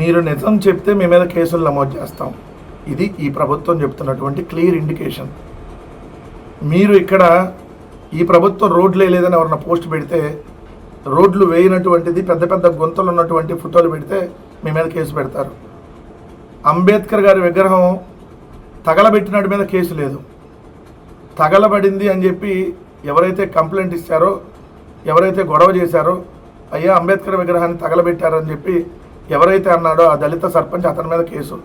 మీరు నిజం చెప్తే మీ మీద కేసులు నమోదు చేస్తాం. ఇది ఈ ప్రభుత్వం చెప్తున్నటువంటి క్లియర్ ఇండికేషన్ మీరు ఇక్కడ ఈ ప్రభుత్వం రోడ్లు వేయలేదని ఎవరన్నా పోస్ట్ పెడితే రోడ్లు వేయనటువంటిది పెద్ద పెద్ద గుంతలు ఉన్నటువంటి ఫోటోలు పెడితే మీ మీద కేసు పెడతారు. అంబేద్కర్ గారి విగ్రహం తగలబెట్టినట్టు మీద కేసు లేదు. తగలబడింది అని చెప్పి ఎవరైతే కంప్లైంట్ ఇచ్చారో ఎవరైతే గొడవ చేశారో అయ్యా అంబేద్కర్ విగ్రహాన్ని తగలబెట్టారని చెప్పి ఎవరైతే అన్నాడో ఆ దళిత సర్పంచ్ అతని మీద కేసు.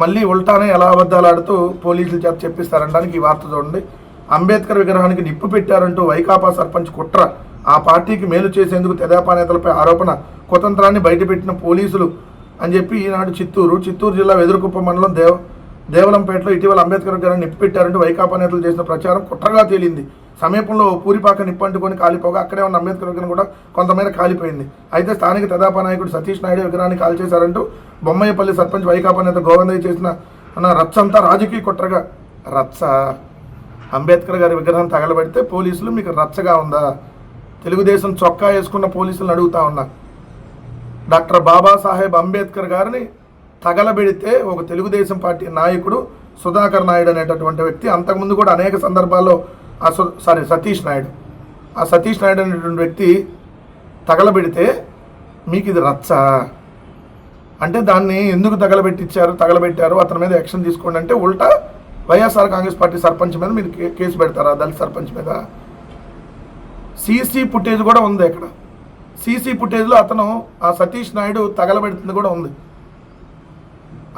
మళ్ళీ ఉల్టానే ఎలా అబద్ధాలాడుతూ పోలీసులు చేత చెప్పిస్తారనడానికి ఈ వార్త చూడండి. అంబేద్కర్ విగ్రహానికి నిప్పు పెట్టారంటూ వైకాపా సర్పంచ్ కుట్ర ఆ పార్టీకి మేలు చేసేందుకు తెదేపా నేతలపై ఆరోపణ కుతంత్రాన్ని బయటపెట్టిన పోలీసులు అని చెప్పి ఈనాడు చిత్తూరు చిత్తూరు జిల్లా వెదురుకుప్ప మండలం దేవ దేవలంపేటలో ఇటీవల అంబేద్కర్ విగ్రహాన్ని నిప్పు పెట్టారంటూ వైకాపా నేతలు చేసిన ప్రచారం కుట్రగా తేలింది. సమీపంలో పూరిపాక నిప్పంటుకొని కాలిపోగా అక్కడే ఉన్న అంబేద్కర్ విగ్రహం కూడా కొంతమేర కాలిపోయింది. అయితే స్థానిక తెదాపా నాయకుడు సతీష్ నాయుడు విగ్రహాన్ని కాల్చేశారంటూ బొమ్మయ్యపల్లి సర్పంచ్ వైకాపా నేత గోవిందయ్య చేసిన అన్న రచ్చంతా రాజకీయ కుట్రగా రచ్చ. అంబేద్కర్ గారి విగ్రహం తగలబెడితే పోలీసులు మీకు రచ్చగా ఉందా? తెలుగుదేశం చొక్కా వేసుకున్న పోలీసులను అడుగుతా ఉన్నా. డాక్టర్ బాబాసాహెబ్ అంబేద్కర్ గారిని తగలబెడితే ఒక తెలుగుదేశం పార్టీ నాయకుడు సుధాకర్ నాయుడు అనేటటువంటి వ్యక్తి అంతకుముందు కూడా అనేక సందర్భాల్లో సారీ సతీష్ నాయుడు. ఆ సతీష్ నాయుడు అనేటువంటి వ్యక్తి తగలబెడితే మీకు ఇది రచ్చ? అంటే దాన్ని ఎందుకు తగలబెట్టించారు తగలబెట్టారు? అతని మీద యాక్షన్ తీసుకోండి అంటే ఉల్టా వైఎస్ఆర్ కాంగ్రెస్ పార్టీ సర్పంచ్ మీద మీరు కేసు పెడతారా దళిత సర్పంచ్ మీద? సీసీ ఫుటేజ్ కూడా ఉంది ఇక్కడ సీసీ ఫుటేజ్లో అతను ఆ సతీష్ నాయుడు తగలబెడుతుంది కూడా ఉంది.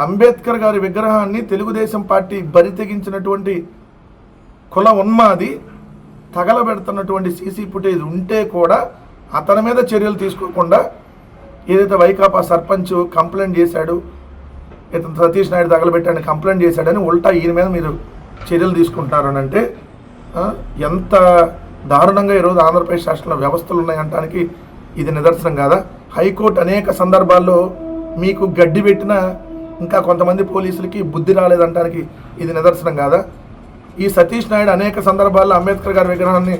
అంబేద్కర్ గారి విగ్రహాన్ని తెలుగుదేశం పార్టీ బరి తెగించినటువంటి కుల ఉన్మాది తగలబెడుతున్నటువంటి సీసీ ఫుటేజ్ ఉంటే కూడా అతని మీద చర్యలు తీసుకోకుండా ఏదైతే వైకాపా సర్పంచ్ కంప్లైంట్ చేశాడు ఇతను సతీష్ నాయుడు తగలబెట్టాడని కంప్లైంట్ చేశాడని ఉల్టా ఈయన మీద మీరు చర్యలు తీసుకుంటున్నారు అంటే ఎంత దారుణంగా ఈరోజు ఆంధ్రప్రదేశ్ రాష్ట్రంలో వ్యవస్థలు ఉన్నాయంటానికి ఇది నిదర్శనం కాదా? హైకోర్టు అనేక సందర్భాల్లో మీకు గడ్డి పెట్టిన ఇంకా కొంతమంది పోలీసులకి బుద్ధి రాలేదంటానికి ఇది నిదర్శనం కాదా? ఈ సతీష్ నాయుడు అనేక సందర్భాల్లో అంబేద్కర్ గారి విగ్రహాన్ని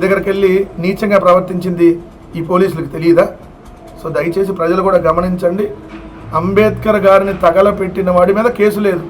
దగ్గరికి వెళ్ళి నీచంగా ప్రవర్తించింది ఈ పోలీసులకు తెలియదా? సో దయచేసి ప్రజలు కూడా గమనించండి. అంబేద్కర్ గారిని తగలపెట్టిన వాడి మీద కేసు లేదు.